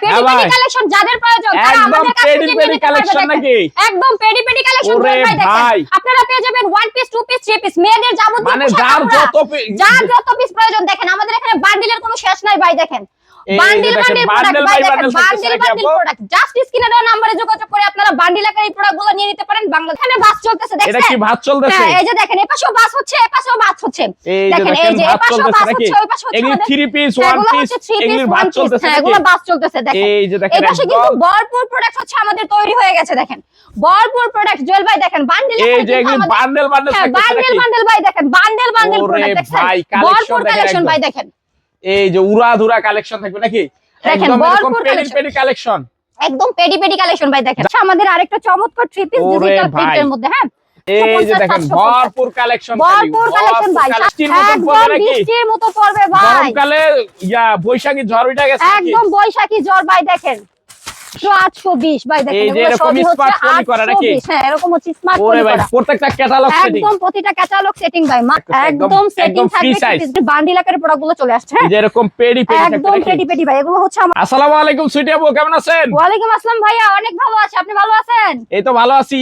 Paddy পেডি collection যাদের প্রয়োজন তারা একদম আমাদের কাছে পেডি পেডি কালেকশন নাকি? একদম পেডি পেডি কালেকশন ভাই দেখেন। আপনারা পেয়ে যাবেন one piece two piece three piece মেয়েদের যাবতীয় মানে যার যত পিস যার যত পিস প্রয়োজন দেখেন আমাদের এখানে বান্ডিলের কোনো শেষ নাই ভাই দেখেন। বান্ডিল বান্ডিল প্রোডাক্ট by ভাই দেখেন bundle থাকতেছে বান্ডিল বান্ডিল প্রোডাক্ট জাস্ট স্ক্রিনে দেওয়া নম্বরে যোগাযোগ করে আপনারা বান্ডিল আকারে এই প্রোডাক্টগুলো নিয়ে নিতে পারেন। বাংলাদেশ এখানে বাস চলতেছে এটা কি ভাত চলতেছে? হ্যাঁ এই যে দেখেন এপাশেও বাস হচ্ছে এপাশেও বাস হচ্ছে। দেখেন এই যে ভাত এপাশেও বাস হচ্ছে ওই পাশে হচ্ছে এগুলি আমাদের- থ্রি পিস হ্যাঁ, এগুলো পিস হচ্ছে থ্রি পিস এগুলির ওয়ান ভাত পিস চলতেছে হ্যাঁ এগুলো বাস চলতেছে দেখেন। এই যে দেখেন এই পাশে কিন্তু ভরপুর প্রোডাক্ট হচ্ছে আমাদের তৈরি হয়ে গেছে দেখেন। ভরপুর প্রোডাক্ট জুয়েল ভাই দেখেন বান্ডিল এই যে এগুলি বান্ডেল বান্ডেল বান্ডেল বান্ডেল ভাই দেখেন বান্ডেল বান্ডেল প্রোডাক্ট ভরপুর কালেকশন ভাই দেখেন। এই যে উড়া ধুরা কালেকশন থাকবে নাকি? একদম পেডি পেডি কালেকশন একদম পেডি পেডি কালেকশন ভাই দেখেন। আচ্ছা, আমাদের আরেকটা চমৎকার থ্রি পিস ডিজিটাল প্রিন্টের মধ্যে হ্যাঁ? এই যে দেখেন ভরপুর কালেকশন ভরপুর কালেকশন ভাই বৃষ্টির মতো পড়বে ভাই। গরমকালে ইয়া বৈশাখী ঝড় উঠে গেছে একদম বৈশাখী ঝড় ভাই দেখেন।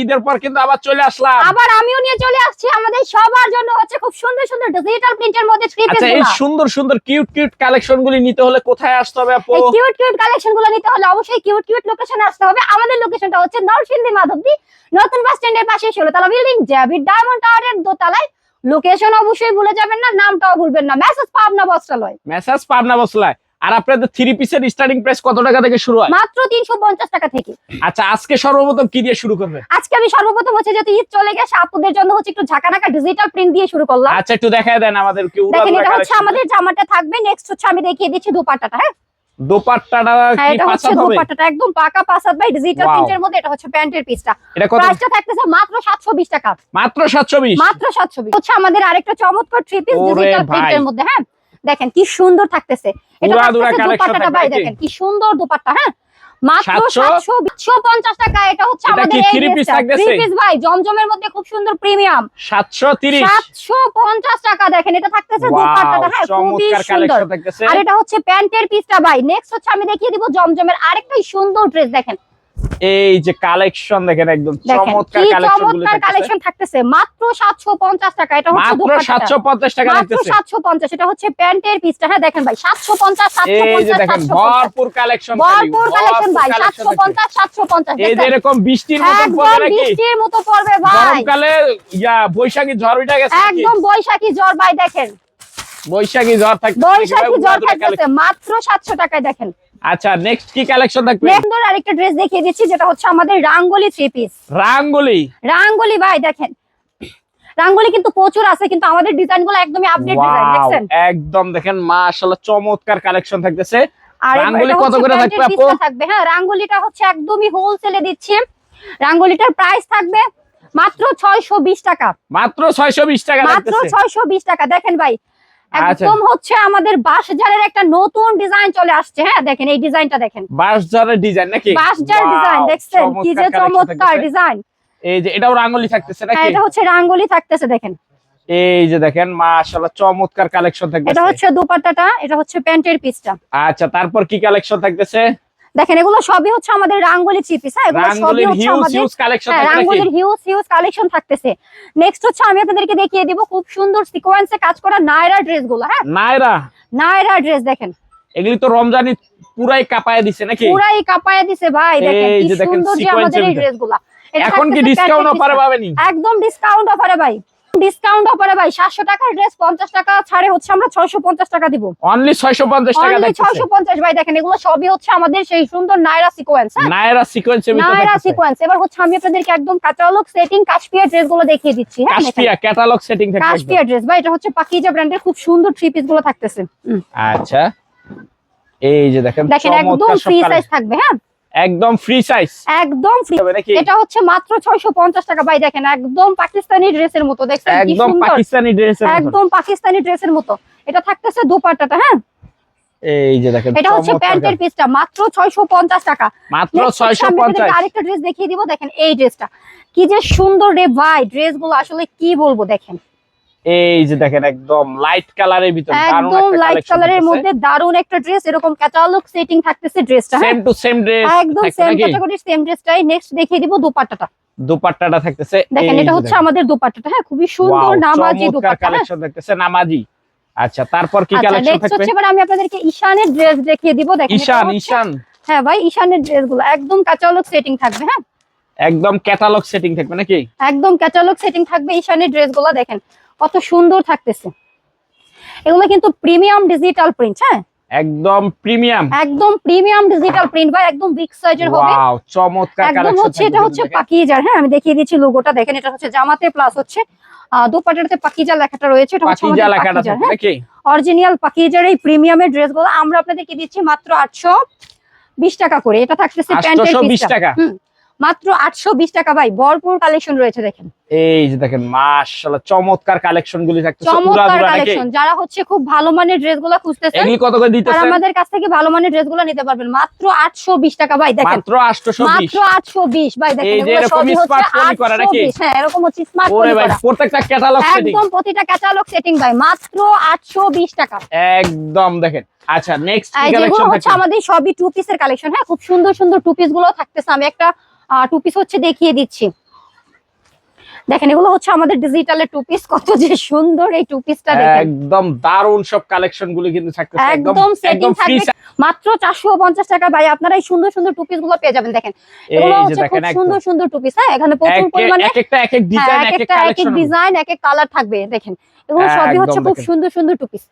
ঈদের পর কিন্তু আবার চলে আসলাম। আবার আমিও নিয়ে চলে আসছি সবার জন্য হচ্ছে খুব সুন্দর সুন্দর ডিজিটাল প্রিন্টের মধ্যে থ্রি পিস আচ্ছা এই সুন্দর সুন্দর কিউট কিউট কালেকশন গুলি নিতে হলে কোথায় আসতে হবে আপু? এই কিউট কিউট কালেকশনগুলো নিতে হলে অবশ্যই কিউট কিউট লোকেশনে আসতে হবে। আমাদের লোকেশনটা হচ্ছে নরসিংদী মাধবদী নতুন বাস স্ট্যান্ডের পাশে ষোলোতলা বিল্ডিং জ্যাবির ডায়মন্ড টাওয়ারের দোতলায়। লোকেশন অবশ্যই ভুলে যাবেন না নামটাও ভুলবেন না। মেসেজ পাবনা বস্ত্রালয় মেসেজ পাবনা বসলায় আর আপনাদের থ্রি পিসের স্টার্টিং প্রাইস কত টাকা থেকে শুরু হয়? মাত্র তিনশো পঞ্চাশ টাকা থেকে। আচ্ছা আজকে সর্বপ্রথম কি দিয়ে শুরু করবে আজকে আমি সর্বপ্রথম হচ্ছে যেহেতু ঈদ চলে গেছে আপুদের জন্য হচ্ছে একটু ঝাঁকানাকা ডিজিটাল প্রিন্ট দিয়ে শুরু করলাম। আচ্ছা একটু দেখায় দেন আমাদের কি উড়া দেখেন এটা হচ্ছে আমাদের জামাটা থাকবে। নেক্সট হচ্ছে আমি দেখিয়ে দিচ্ছি দুপাট্টাটা হ্যাঁ? দোপাট্টাটা হ্যাঁ কি এটা হবে? দুপাট্টাটা একদম পাকা পাসাদ ভাই ডিজিটাল প্রিন্টের মধ্যে এটা হচ্ছে প্যান্টের পিসটা এটা কত? প্রাইসটা থাকতেছে মাত্র সাতশো বিশ টাকা। মাত্র সাতশো বিশ? মাত্র সাতশো বিশ। হচ্ছে আমাদের আরেকটা চমৎকার থ্রি পিস ডিজিটাল প্রিন্টের মধ্যে হ্যাঁ? দেখেন কি সুন্দর থাকতেছে। এটা দুরা থাকতেছে collection দুপাট্টাটা থাকবে ভাই দেখেন কি সুন্দর দুপাট্টা হ্যাঁ? মাত্র 700? সাতশো? বিশশো পঞ্চাশ টাকা এটা হচ্ছে আমাদের কি এই three piece ড্রেসটা। থাকতেছে? থ্রি পিস ভাই জমজমের মধ্যে খুব সুন্দর প্রিমিয়াম টাকা দেখেন এটা থাকতেছে হ্যাঁ খুবই সুন্দর। আর এটা হচ্ছে প্যান্টের পিসটা ভাই। নেক্সট হচ্ছে আমি দেখিয়ে দিব জমজমের আরেকটা সুন্দর ড্রেস দেখেন। এই যে কালেকশন দেখেন একদম চমৎকার কালেকশনগুলো চমৎকার কালেকশন থাকতেছে। মাত্র সাতশো পঞ্চাশ টাকা এটা হচ্ছে মাত্র দুপাট্টাটা। সাতশো পঞ্চাশ টাকা মাত্র লাগতেছে। সাতশো পঞ্চাশ এটা হচ্ছে প্যান্টের পিসটা হ্যাঁ দেখেন ভাই সাতশো পঞ্চাশ সাতশো এই যে দেখেন ভরপুর কালেকশন ভরপুর কালেকশন ভাই সাতশো পঞ্চাশ সাতশো পঞ্চাশ এই যে এরকম বৃষ্টির একদম পড়বে নাকি? বৃষ্টির মতো পড়বে ভাই। গরমকালে ইয়া বৈশাখী ঝড় উঠে গেছে একদম বৈশাখী জ্বর ভাই দেখেন। বৈশাখী ঝড় থাকবে বৈশাখী জ্বর থাকতেছে মাত্র সাতশো টাকায় দেখেন। আচ্ছা নেক্সট কি কালেকশন থাকবে? সুন্দর আরেকটা ড্রেস দেখিয়ে দিচ্ছি যেটা হচ্ছে আমাদের রাঙ্গলি থ্রি পিস রাঙ্গুলি? রাঙ্গলি ভাই দেখেন। রাঙ্গলি কিন্তু প্রচুর আছে কিন্তু আমাদের ডিজাইনগুলো একদমই আপডেট ডিজাইন দেখছেন? একদম দেখেন মাশাআল্লাহ চমৎকার কালেকশন থাকতেছে। রাঙ্গলি কত করে থাকবে আপু? থাকবে হ্যাঁ রাঙ্গলিটা হচ্ছে একদমই হোলসেলে দিচ্ছি। রাঙ্গলিটার প্রাইস থাকবে মাত্র ছয়শো বিশ টাকা। মাত্র 620 টাকা মাত্র লাগতেছে। ছয়শো বিশ টাকা। দেখেন ভাই। একদম হচ্ছে আমাদের বাঁশঝাড়ের একটা নতুন ডিজাইন চলে আসছে হ্যাঁ দেখেন এই ডিজাইনটা দেখেন। বাঁশঝাড়ের ডিজাইন নাকি? বাঁশঝাড় ডিজাইন দেখছেন কি যে চমৎকার। ডিজাইন। এই যে এটাও রাঙ্গুলি থাকতেছে হ্যাঁ নাকি? এটা হচ্ছে রাঙ্গলি থাকতেছে দেখেন। এই যে দেখেন মাশাআল্লাহ চমৎকার কালেকশন এটা হচ্ছে দোপাট্টাটা এটা হচ্ছে প্যান্টের পিসটা। আচ্ছা তারপর কি কালেকশন থাকতেছে? দেখেন এগুলো সবই হচ্ছে আমাদের রাঙ্গলি চিপিস হ্যাঁ? এগুলো সবই হচ্ছে আমাদের হিউজ কালেকশন হ্যাঁ রাঙ্গুলির হিউজ হিউজ কালেকশন থাকতেছে। নেক্সট হচ্ছে আমি আপনাদেরকে দেখিয়ে দিব খুব সুন্দর সিকোয়েন্সে কাজ করা নায়রা ড্রেসগুলো হ্যাঁ? নাইরা নায়রা ড্রেস দেখেন। এগুলি তো রমজানি পুরাই কাপায় দিছে নাকি? পুরাই কাপায় দিছে ভাই দেখেন কি সুন্দর যে আমাদের এই এর ড্রেসগুলা এটা এখন কি ডিসকাউন্ট অফারে। পাবেনি? একদম ডিসকাউন্ট অফারে ভাই। ডিসকাউন্ট অফারে ভাই সাতশো টাকার ড্রেস পঞ্চাশ টাকা ছাড়ে হচ্ছে আমরা ছয়শো পঞ্চাশ টাকা দিব। অনলি 650 টাকা ছয়শো পঞ্চাশ ভাই দেখেন এগুলো সবই হচ্ছে আমাদের সেই সুন্দর নায়রা সিকোয়েন্স হ্যাঁ? নাইরা সিকোয়েন্সের ভিতরে নায়রা সিকোয়েন্স এবার হচ্ছে আমি আপনাদেরকে একদম কাটালগ সেটিং কাশ্মীর ড্রেসগুলো দেখিয়ে দিচ্ছি হ্যাঁ দেখেন। ক্যাটালগ সেটিং থাকবে। কাশ্মীর ড্রেস ভাই এটা হচ্ছে পাকিজা ব্র্যান্ডের খুব সুন্দর থ্রি পিসগুলো থাকতেছে। আচ্ছা। এই যে দেখেন দেখেন একদম ফ্রি সাইজ থাকবে হ্যাঁ? একদম ফ্রি সাইজ একদম ফ্রি হবে নাকি? এটা হচ্ছে মাত্র ছয়শো পঞ্চাশ টাকা। ভাই দেখেন একদম পাকিস্তানি ড্রেসের মতো। দেখছেন কি একদম পাকিস্তানি ড্রেসের মতো। একদম পাকিস্তানি ড্রেসের মতো। এটা থাকতেছে দুপাট্টাটা হ্যাঁ? এই যে দেখেন এটা হচ্ছে প্যান্টের। পিসটা মাত্র ছয়শো পঞ্চাশ টাকা। মাত্র Next হচ্ছে আমি 650 আরেকটা ড্রেস দেখিয়ে দিব। দেখেন এই ড্রেসটা কি যে সুন্দর রে ভাই ড্রেসগুলো আসলে কি বলব দেখেন। এই যে দেখেন একদম লাইট কালারের ভিতর একদম লাইট কালারের মধ্যে দারুণ একটা ড্রেস এরকম ক্যাটালগ সেটিং থাকতেছে ড্রেসটা সেম টু সেম ড্রেস একদম সেম ক্যাটাগরির সেম ড্রেসটাই নেক্সট দেখিয়ে দিব দুপাট্টাটা। দুপাট্টাটা থাকতেছে। দেখেন এটা হচ্ছে আমাদের দুপাট্টাটা হ্যাঁ? খুবই সুন্দর নামাজি দুপাট্টা? কালেকশন দেখতেছে নামাজি। আচ্ছা তারপর কি আচ্ছা কালেকশন নেক্সট থাকবে? হচ্ছে এবার আমি আপনাদেরকে ঈশানের ড্রেস দেখিয়ে দিব। দেখেন ঈশান ঈশান। হ্যাঁ ভাই ঈশানের ড্রেসগুলো একদম ক্যাটালগ সেটিং থাকবে হ্যাঁ? একদম ক্যাটালগ সেটিং থাকবে নাকি? একদম ক্যাটালগ সেটিং থাকবে ঈশানের ড্রেসগুলো দেখেন। কত সুন্দর থাকতেছে। এগুলো কিন্তু প্রিমিয়াম ডিজিটাল প্রিন্ট হ্যাঁ? একদম প্রিমিয়াম একদম প্রিমিয়াম ডিজিটাল প্রিন্ট ভাই একদম বিগ সাইজের হবে। ওয়াও চমৎকার একদম হচ্ছে এটা হচ্ছে পাকিজার হ্যাঁ? আমি দেখিয়ে দিচ্ছি লোগোটা দেখেন এটা হচ্ছে জামাতে প্লাস হচ্ছে। আহ, দোপাট্টাতে পাকিজা লেখাটা রয়েছে এটা হচ্ছে পাকিজা আমাদের থাকবে হ্যাঁ? অরিজিনাল পাকিজার এই প্রিমিয়ামের ড্রেসগুলো আমরা আপনাদেরকে দিচ্ছি মাত্র আটশো বিশ টাকা করে। এটা থাকতেছে প্যান্টের 820 টাকা। মাত্র আটশো বিশ টাকা ভাই ভরপুর কালেকশন রয়েছে দেখেন। এই যে দেখেন মাশাআল্লাহ চমৎকার কালেকশন গুলি থাকতেছে চমৎকার কালেকশন যারা হচ্ছে খুব ভালো মানের ড্রেসগুলো খুঁজতেছেন এগুলি কত করে দিতেছেন? আমাদের কাছ থেকে ভালো মানের ড্রেসগুলো নিতে পারবেন। মাত্র আটশো বিশ টাকা ভাই দেখেন। মাত্র 820 মাত্র আটশো বিশ ভাই দেখেন এগুলো এরকম সবই হচ্ছে করা নাকি? হ্যাঁ এরকম হচ্ছে স্মার্ট ওরে ভাই প্রত্যেকটা ক্যাটালগ সেটিং একদম প্রতিটা ক্যাটালগ সেটিং ভাই মাত্র আটশো বিশ টাকা। একদম দেখেন। আচ্ছা নেক্সট কালেকশন হচ্ছে আমাদের সবই টু পিসের কালেকশন হ্যাঁ খুব সুন্দর সুন্দর টু পিসগুলো থাকতেছে। আমি একটা টু পিস হচ্ছে দেখিয়ে দিচ্ছি। দেখেন এগুলো হচ্ছে আমাদের ডিজিটালের টু পিস কত যে সুন্দর এই টু পিসটা দেখেন। একদম দারুণ সব কালেকশন গুলি কিন্তু থাকতেছে। একদম সেটিং থাকবে। মাত্র চারশো পঞ্চাশ টাকা ভাই আপনারা এই সুন্দর সুন্দর টু পিসগুলো পেয়ে যাবেন দেখেন। এগুলো হচ্ছে খুব সুন্দর সুন্দর টু পিস হ্যাঁ এখানে প্রচুর পরিমাণে এক একটা এক এক হ্যাঁ, ডিজাইন এক এক একটা এক এক ডিজাইন এক এক কালার থাকবে দেখেন। এগুলো সবই হচ্ছে খুব সুন্দর সুন্দর টু পিস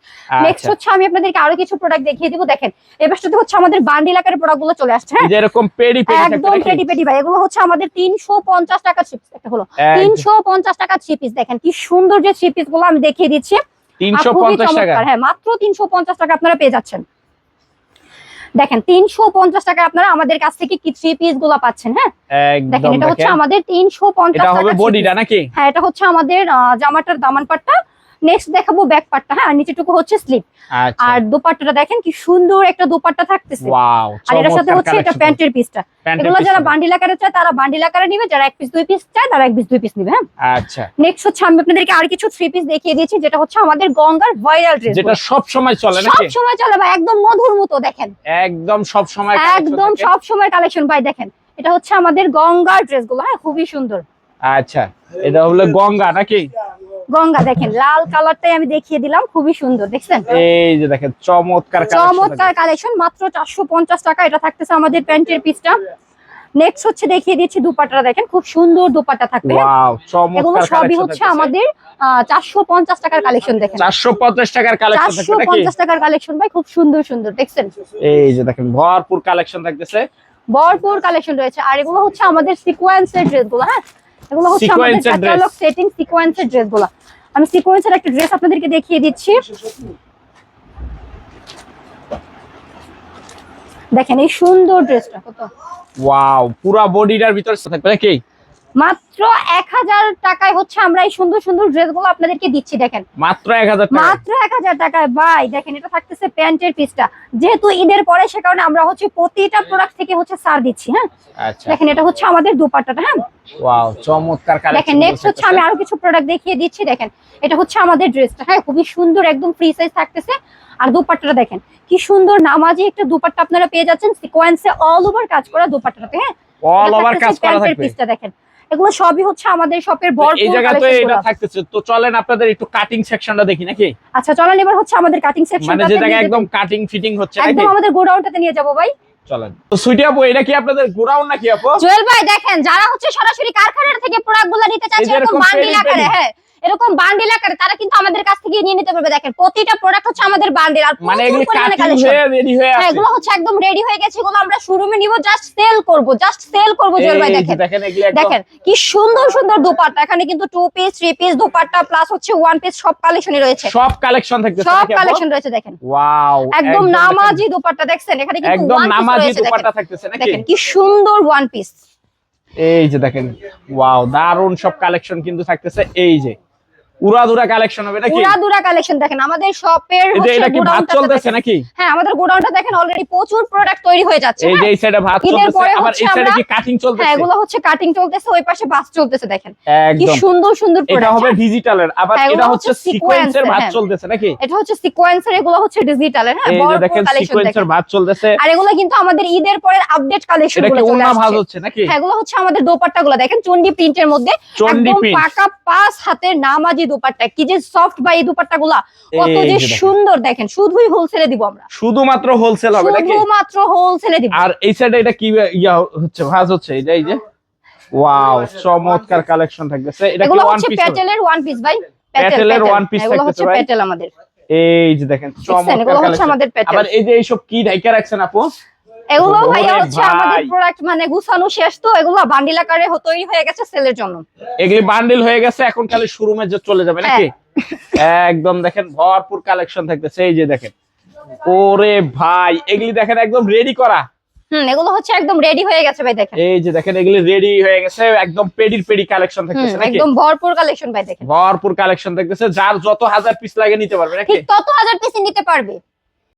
নেক্সট হচ্ছে আমি আপনাদেরকে আরও কিছু প্রোডাক্ট দেখিয়ে দিব দেখেন। এবার সাথে হচ্ছে আমাদের বান্ডিল আকারের প্রোডাক্টগুলো চলে আসছে হ্যাঁ? এই যে এরকম পেডি পেডি একদম পেটি পেটি ভাই। এগুলো হচ্ছে আমাদের তিনশো পঞ্চাশ টাকা চিপস একটা হলো। একদম। তিনশো পঞ্চাশ টাকা থ্রি পিস দেখেন কি সুন্দর যে থ্রি পিসগুলো আমি দেখিয়ে দিচ্ছি। 350 টাকা। হ্যাঁ মাত্র টাকা আপনারা পেয়ে যাচ্ছেন। দেখেন তিনশো পঞ্চাশ টাকা আপনারা আমাদের কাছ থেকে কি থ্রি পিসগুলো পাচ্ছেন হ্যাঁ? দেখেন এটা হচ্ছে আমাদের তিনশো পঞ্চাশ এটা হবে টাকা বডিটা নাকি? হ্যাঁ এটা হচ্ছে আমাদের জামাটার দামান পাটটা নেক্সট দেখাবো ব্যাক পাটটা হ্যাঁ নিচেটুকু হচ্ছে স্লিপ আচ্ছা। আর দোপাট্টাটা দেখেন কি সুন্দর একটা দোপাট্টা থাকতেছে। ওয়াও আর এটার সাথে হচ্ছে এটা প্যান্টের পিসটা এগুলো যারা বান্ডিল আকারে চায় তারা বান্ডিল আকারে নিবে যারা এক পিস দুই পিস চায় তারা এক পিস দুই পিস নিবে হ্যাঁ। আচ্ছা। নেক্সট হচ্ছে আমি আপনাদেরকে আর কিছু থ্রি পিস দেখিয়ে দিয়েছি যেটা হচ্ছে আমাদের গঙ্গার ভাইরাল ড্রেস যেটা সব সময় চলে সব নাকি সময় চলে ভাই একদম মধুর মতো দেখেন। একদম সব সময় একদম সব সময় কালেকশন ভাই দেখেন। এটা হচ্ছে আমাদের গঙ্গার ড্রেসগুলো হ্যাঁ খুবই সুন্দর। আচ্ছা এটা হলো গঙ্গা নাকি? গঙ্গা দেখেন লাল কালারটাই আমি দেখিয়ে দিলাম খুবই সুন্দর দেখছেন? এই যে দেখেন চমৎকার চমৎকার কালেকশন মাত্র চারশো পঞ্চাশ টাকা এটা থাকতেছে আমাদের প্যান্টের পিসটা। নেক্সট হচ্ছে দেখিয়ে দিচ্ছি দুপাট্টা দেখেন খুব সুন্দর দুপাট্টা থাকবে। এগুলো সবই হচ্ছে আমাদের চারশো পঞ্চাশ টাকার কালেকশন দেখেন। 450 টাকার কালেকশন চারশো পঞ্চাশ টাকার কালেকশন ভাই খুব সুন্দর সুন্দর দেখছেন? এই যে দেখেন ভরপুর কালেকশন থাকতেছে। ভরপুর কালেকশন রয়েছে। আর এগুলো হচ্ছে আমাদের সিকোয়েন্সের ড্রেসগুলো হ্যাঁ? এগুলো হচ্ছে আমাদের ক্যাটালগ সেটিং সিকোয়েন্সের ড্রেসগুলো আমি সিকোয়েন্সের একটা ড্রেস আপনাদেরকে দেখিয়ে দিচ্ছি। দেখেন এই সুন্দর ড্রেসটা কত। ওয়াও পুরা বডিটার ভিতর থাকবে নাকি? মাত্র এক হাজার টাকায় হচ্ছে আমরা এই সুন্দর সুন্দর ড্রেসগুলো আপনাদেরকে দিচ্ছি দেখেন। মাত্র 1000 টাকা। মাত্র এক হাজার টাকায় ভাই দেখেন এটা থাকতেছে প্যান্টের পিসটা। যেহেতু ঈদের পরে সে কারণে আমরা হচ্ছে প্রতিটা প্রোডাক্ট থেকে হচ্ছে ছাড় দিচ্ছি হ্যাঁ? আচ্ছা। দেখেন এটা হচ্ছে আমাদের দুপাট্টাটা হ্যাঁ? ওয়াও চমৎকার দেখেন নেক্সট হচ্ছে আমি আরও কিছু প্রোডাক্ট দেখিয়ে দিচ্ছি দেখেন। এটা হচ্ছে আমাদের ড্রেসটা হ্যাঁ? খুবই সুন্দর একদম ফ্রি সাইজ থাকতেছে। আর দুপাট্টাটা দেখেন কি সুন্দর নামাজি একটা দুপাট্টা আপনারা পেয়ে যাচ্ছেন সিকোয়েন্সে অল ওভার কাজ করা দুপাট্টাটাতে হ্যাঁ? অল ওভার কাজ করা থাকবে। দেখেন। এগুলো সবই হচ্ছে আমাদের শপের এই জায়গা তো এটা থাকতেছে। তো চলেন আপনাদের একটু কাটিং সেকশনটা দেখি নাকি? আচ্ছা চলেন এবার হচ্ছে আমাদের কাটিং সেকশন মানে যে জায়গা একদম কাটিং ফিটিং হচ্ছে একদম আমাদের গোডাউনটাতে নিয়ে যাব ভাই। চলেন। তো সুইটি আপু এটা কি আপনাদের গোডাউন নাকি আপু? জুয়েল ভাই দেখেন যারা হচ্ছে সরাসরি কারখানা থেকে প্রোডাক্টগুলো নিতে চাচ্ছে এরকম এরকম বান্ডিল আকারে হ্যাঁ। এরকম বান্ডিল আকারে তারা কিন্তু আমাদের কাছ থেকে নিয়ে নিতে পারবে। দেখেন প্রতিটা প্রোডাক্ট হচ্ছে আমাদের বান্ডিল আর মানে এগুলি কাটিং হয়ে রেডি হয়ে হ্যাঁ আছে এগুলো হচ্ছে একদম রেডি হয়ে গেছে এগুলো আমরা শোরুমে নিব জাস্ট সেল করব জাস্ট সেল করব জুয়েল ভাই দেখেন। দেখেন এগুলি একদম দেখেন কি সুন্দর সুন্দর দোপাট্টা। এখানে কিন্তু two piece three piece dupatta plus হচ্ছে ওয়ান পিস সব কালেকশনই রয়েছে। সব কালেকশন থাকতেছে সব কালেকশন রয়েছে দেখেন। ওয়াও একদম নামাজি দোপাট্টা দেখছেন? এখানে কিন্তু একদম নামাজি দেখেন। দুপাট্টা থাকতেছে নাকি? দেখেন কি সুন্দর ওয়ান পিস এই যে দেখেন ওয়াও দারুণ সব কালেকশন কিন্তু থাকতেছে এই যে। উড়াদুরা কালেকশন হবে নাকি পুরা দুরা কালেকশন দেখেন আমাদের শপের হচ্ছে এটা কি ভাত চলতেছে নাকি? হ্যাঁ আমাদের গোডাউনটা দেখেন অলরেডি প্রচুর প্রোডাক্ট তৈরি হয়ে যাচ্ছে এই যে হ্যাঁ? এই সাইডে ভাত চলতেছে আবার এই সাইডে কি কাটিং হ্যাঁ এগুলো হচ্ছে কাটিং চলতেছে ওই পাশে বাস চলতেছে দেখেন। কি সুন্দর সুন্দর এটা হবে ডিজিটালের আবার হ্যাঁ, এটা হচ্ছে সিকোয়েন্সের ভাত হ্যাঁ। চলতেছে নাকি? এটা হচ্ছে সিকোয়েন্সের এগুলো হচ্ছে ডিজিটালের হ্যাঁ? ভরপুর দেখেন সিকোয়েন্সের ভাত চলতেছে। আর এগুলো কিন্তু আমাদের ঈদের পরের আপডেট কালেকশনগুলো চলে ভাজ হচ্ছে নাকি? হ্যাঁ এগুলো হচ্ছে আমাদের দোপাট্টা গুলো দেখেন চন্ডি প্রিন্টের মধ্যে চন্ডি একদম পাকা পাঁচ হাতের নামাজি দোপাট্টা কি যে সফট বা এই দোপাট্টা গুলা কত যে সুন্দর দেখেন শুধুই হোলসেলে দিব আমরা। শুধুমাত্র হোলসেল হবে নাকি? শুধুমাত্র হোলসেলে দিব। আর এই সাইডে এটা কি ইয়া হচ্ছে? ভাজ হচ্ছে এটা এই যে? ওয়াও চমৎকার কালেকশন থাকতেছে। এটা কি ওয়ান হচ্ছে পিস প্যাটেলের ওয়ান পিস ভাই। প্যাটেলের piece এগুলো থাকতেছে হচ্ছে ভাই। প্যাটেল আমাদের। এই যে দেখেন চমৎকার কালেকশন আমাদের প্যাটেল আবার এই যে এইসব কি ঢাইকা রাখছেন আপু? এগুলো ভাইয়া হচ্ছে আমাদের। প্রোডাক্ট মানে গুছানো শেষ তো এগুলো বান্ডিল আকারে তৈরি হয়ে গেছে সেলের জন্য। এগুলি বান্ডিল হয়ে গেছে এখন খালি শোরুমে যে চলে যাবে নাকি? হ্যাঁ। একদম দেখেন ভরপুর কালেকশন থাকতেছে এই যে দেখেন। ওরে ভাই এগুলি দেখেন একদম রেডি করা। হুম এগুলো হচ্ছে একদম রেডি হয়ে গেছে ভাই দেখেন। এই যে দেখেন এগুলি রেডি হয়ে গেছে একদম পেডির পেডি কালেকশন থাকতেছে নাকি? একদম ভরপুর কালেকশন ভাই দেখেন। ভরপুর কালেকশন থাকতেছে যার যত হাজার পিস লাগে নিতে পারবে নাকি? ঠিক তত হাজার পিস নিতে পারবে।